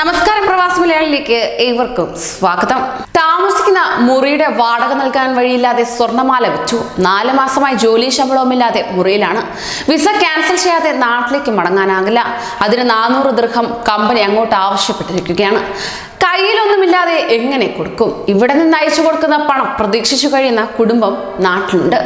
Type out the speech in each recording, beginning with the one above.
നമസ്കാരം പ്രവാസി മലയാളിയിലേക്ക് ഏവർക്കും സ്വാഗതം. താമസിക്കുന്ന മുറിയുടെ വാടക നൽകാൻ വഴിയില്ലാതെ സ്വർണമാല വെച്ചു. നാല് മാസമായി ജോലി ശമ്പളവുമില്ലാതെ മുറിയിലാണ്. വിസ ക്യാൻസൽ ചെയ്യാതെ നാട്ടിലേക്ക് മടങ്ങാനാകില്ല. അതിന് നാനൂറ് ദൃഹം കമ്പനി അങ്ങോട്ട് ആവശ്യപ്പെട്ടിരിക്കുകയാണ്. കയ്യിലൊന്നുമില്ലാതെ എങ്ങനെ കൊടുക്കും? ഇവിടെ നിന്ന് അയച്ചു കൊടുക്കുന്ന പണം പ്രതീക്ഷിച്ചു കഴിയുന്ന കുടുംബം നാട്ടിലുണ്ട്.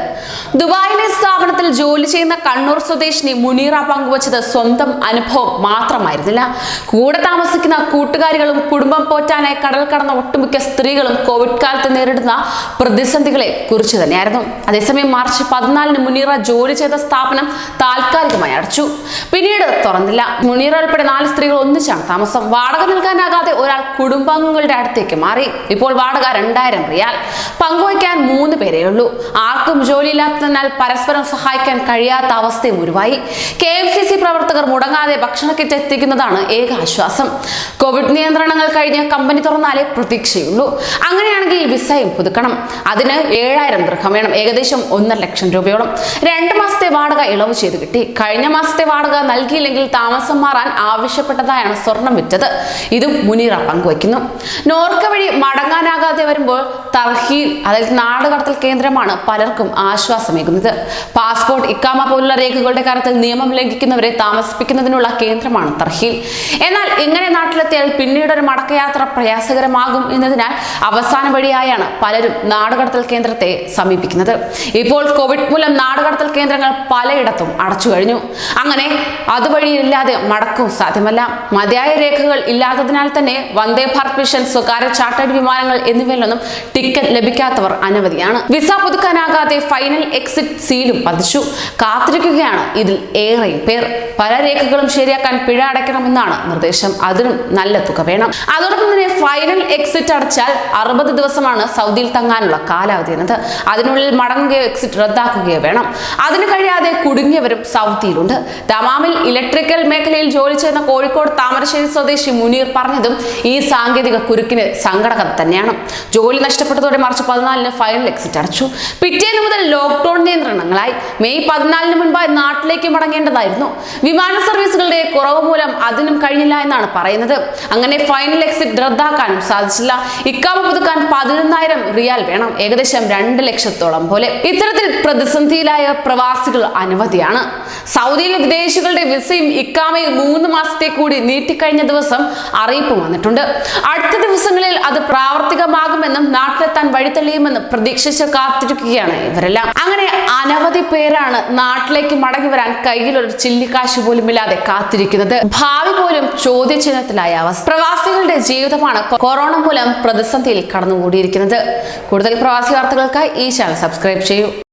ദുബായിലെ സ്ഥാപനത്തിൽ ജോലി ചെയ്യുന്ന കണ്ണൂർ സ്വദേശിനി മുനീറ പങ്കുവച്ചത് സ്വന്തം അനുഭവം മാത്രമായിരുന്നില്ല. കൂടെ താമസിക്കുന്ന കൂട്ടുകാരികളും കുടുംബം പോറ്റാനായി കടൽ കടന്ന ഒട്ടുമിക്ക സ്ത്രീകളും കോവിഡ് കാലത്ത് നേരിടുന്ന പ്രതിസന്ധികളെ കുറിച്ച് തന്നെയായിരുന്നു. അതേസമയം മാർച്ച് പതിനാലിന് മുനീറ ജോലി ചെയ്ത സ്ഥാപനം താൽക്കാലികമായി അടച്ചു. പിന്നീട് തുറന്നില്ല. മുനീറ ഉൾപ്പെടെ നാല് സ്ത്രീകൾ ഒന്നിച്ചാണ് താമസം. വാടക നൽകാനാകാതെ ഒരാൾ കുടുംബാംഗങ്ങളുടെ അടുത്തേക്ക് മാറി. ഇപ്പോൾ വാടക രണ്ടായിരം റിയാൽ. പങ്കുവയ്ക്കാൻ മൂന്ന് പേരേ ഉള്ളൂ. ആർക്കും ജോലിയില്ലാത്തതിനാൽ പരസ്പരം സഹായിക്കാൻ കഴിയാത്ത അവസ്ഥയും ഉരുവായി. കെ എം സി സി പ്രവർത്തകർ മുടങ്ങാതെ ഭക്ഷണ കിറ്റ് എത്തിക്കുന്നതാണ് ഏക ആശ്വാസം. കോവിഡ് നിയന്ത്രണങ്ങൾ കഴിഞ്ഞ് കമ്പനി തുറന്നാലേ പ്രതീക്ഷയുള്ളൂ. അങ്ങനെയാണെങ്കിൽ വിസയും പുതുക്കണം. അതിന് ഏഴായിരം ദൃഹം വേണം. ഏകദേശം ഒന്നര ലക്ഷം രൂപയോളം. രണ്ട് മാസത്തെ വാടക ഇളവ് ചെയ്ത് കിട്ടി. കഴിഞ്ഞ മാസത്തെ വാടക നൽകിയില്ലെങ്കിൽ താമസം മാറാൻ ആവശ്യപ്പെട്ടതായാണ് സ്വർണം വിറ്റത്. ഇതും മുനീറ പങ്കുവയ്ക്കുന്നു നോർക്ക വഴി മടങ്ങാനാകാതെ വരുമ്പോൾ തർഹീൽ അതായത് നാടുകടത്തൽ കേന്ദ്രമാണ് പലർക്കും ആശ്വാസമേകുന്നത്. പാസ്പോർട്ട് ഇക്കാമ പോലുള്ള രേഖകളുടെ കാര്യത്തിൽ നിയമം ലംഘിക്കുന്നവരെ താമസിപ്പിക്കുന്നതിനുള്ള കേന്ദ്രമാണ് തർഹീൽ. എന്നാൽ ഇങ്ങനെ നാട്ടിലെത്തിയാൽ പിന്നീട് ഒരു മടക്കയാത്ര പ്രയാസകരമാകും എന്നതിനാൽ അവസാന വഴിയായാണ് പലരും നാടുകടത്തൽ കേന്ദ്രത്തെ സമീപിക്കുന്നത്. ഇപ്പോൾ കോവിഡ് മൂലം നാടുകടത്തൽ കേന്ദ്രങ്ങൾ പലയിടത്തും അടച്ചു കഴിഞ്ഞു. അങ്ങനെ അതുവഴിയില്ലാതെ മടക്കവും സാധ്യമല്ല. മതിയായ രേഖകൾ ഇല്ലാത്തതിനാൽ തന്നെ വന്ദേ മിഷൻ സ്വകാര്യ ചാർട്ടേഡ് വിമാനങ്ങൾ എന്നിവയിലൊന്നും ടിക്കറ്റ് ലഭിക്കാത്തവർ അനവധിയാണ്. വിസ പുതുക്കാനാകാതെ ഫൈനൽ എക്സിറ്റ് സീലും പതിച്ചു. കാത്തിരിക്കുകയാണ് ഇതിൽ ഏറെ പേർ. പല രേഖകളും ശരിയാക്കാൻ പിഴ അടയ്ക്കണമെന്നാണ് നിർദ്ദേശം. അതിനും നല്ല തുക വേണം. അതോടൊപ്പം തന്നെ ഫൈനൽ എക്സിറ്റ് അടച്ചാൽ അറുപത് ദിവസമാണ് സൗദിയിൽ തങ്ങാനുള്ള കാലാവധി എന്നത് അതിനുള്ളിൽ മടങ്ങുകയോ എക്സിറ്റ് റദ്ദാക്കുകയോ വേണം. അതിന് കഴിയാതെ കുടുങ്ങിയവരും സൗദിയിലുണ്ട്. ദമാമിൽ ഇലക്ട്രിക്കൽ മേഖലയിൽ ജോലി ചെയ്യുന്ന കോഴിക്കോട് താമരശ്ശേരി സ്വദേശി മുനീർ പറഞ്ഞതും ഈ സാങ്കേതിക കുരുക്കിന് സങ്കടകം തന്നെയാണ്. ജോലി നഷ്ടപ്പെട്ടതോടെ മാർച്ച് പതിനാലിന് ഫൈനൽ എക്സിറ്റ് അടച്ചു. പിറ്റേന്ന് മുതൽ ലോക്ക്ഡൌൺ നിയന്ത്രണങ്ങളായി. മെയ് പതിനാലിന് മുൻപായി നാട്ടിലേക്ക് മടങ്ങേണ്ടതായിരുന്നു. വിമാന സർവീസുകളുടെ കുറവ് മൂലം അതിനും കഴിഞ്ഞില്ല എന്നാണ് പറയുന്നത്. അങ്ങനെ ഫൈനൽ എക്സിറ്റ് റദ്ദാക്കാനും സാധിച്ചില്ല. ഇക്കാമ പുതുക്കാൻ പതിനൊന്നായിരം റിയാൽ വേണം. ഏകദേശം രണ്ട് ലക്ഷത്തോളം പോലെ. ഇത്തരത്തിൽ പ്രതിസന്ധിയിലായ പ്രവാസികൾ അനവധിയാണ്. സൗദിയിലെ വിദേശികളുടെ വിസയും ഇക്കാമയും മൂന്ന് മാസത്തെ കൂടി നീട്ടിക്കഴിഞ്ഞ ദിവസം അറിയിപ്പ് വന്നിട്ടുണ്ട്. അടുത്ത ദിവസങ്ങളിൽ അത് പ്രാവർത്തികമാകുമെന്നും നാട്ടിലെത്താൻ വഴിതെളിയുമെന്നും പ്രതീക്ഷിച്ച് കാത്തിരിക്കുകയാണ് ഇവരെല്ലാം. അങ്ങനെ അനവധി പേരാണ് നാട്ടിലേക്ക് മടങ്ങി വരാൻ കയ്യിലൊരു ചില്ലിക്കാശ് പോലും ഇല്ലാതെ കാത്തിരിക്കുന്നത്. ഭാവി പോലും ചോദ്യചിഹ്നത്തിലായ അവസ്ഥ. പ്രവാസികളുടെ ജീവിതമാണ് കൊറോണ മൂലം പ്രതിസന്ധിയിൽ കടന്നുകൂടിയിരിക്കുന്നത്. കൂടുതൽ പ്രവാസി വാർത്തകൾക്കായി ഈ ചാനൽ സബ്സ്ക്രൈബ് ചെയ്യൂ.